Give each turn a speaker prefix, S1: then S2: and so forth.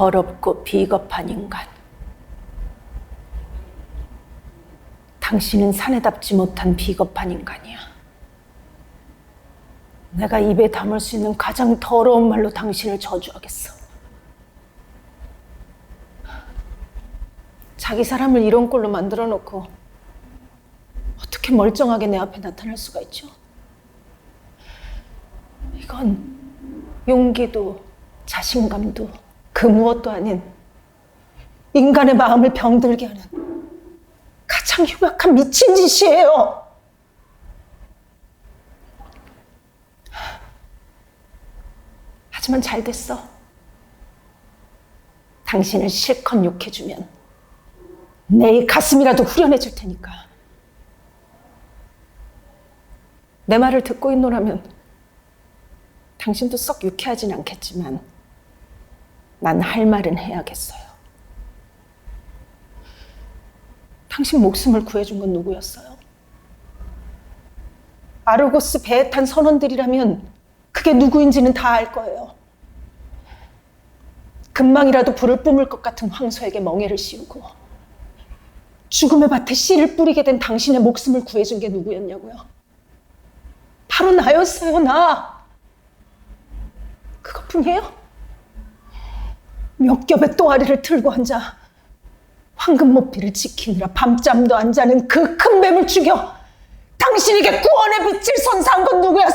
S1: 더럽고 비겁한 인간. 당신은 사내답지 못한 비겁한 인간이야. 내가 입에 담을 수 있는 가장 더러운 말로 당신을 저주하겠어. 자기 사람을 이런 꼴로 만들어 놓고 어떻게 멀쩡하게 내 앞에 나타날 수가 있죠? 이건 용기도 자신감도 그 무엇도 아닌 인간의 마음을 병들게 하는 가장 흉악한 미친 짓이에요. 하지만 잘 됐어. 당신을 실컷 욕해주면 내 가슴이라도 후련해질 테니까. 내 말을 듣고 있노라면 당신도 썩 유쾌하진 않겠지만 난 할 말은 해야겠어요. 당신 목숨을 구해준 건 누구였어요? 아르고스 배에 탄 선원들이라면 그게 누구인지는 다 알 거예요. 금방이라도 불을 뿜을 것 같은 황소에게 멍해를 씌우고 죽음의 밭에 씨를 뿌리게 된 당신의 목숨을 구해준 게 누구였냐고요? 바로 나였어요, 나. 그것뿐이에요? 몇 겹의 또아리를 틀고 앉아 황금 모피를 지키느라 밤잠도 안 자는 그 큰 뱀을 죽여 당신에게 구원의 빛을 선사한 건 나였어요!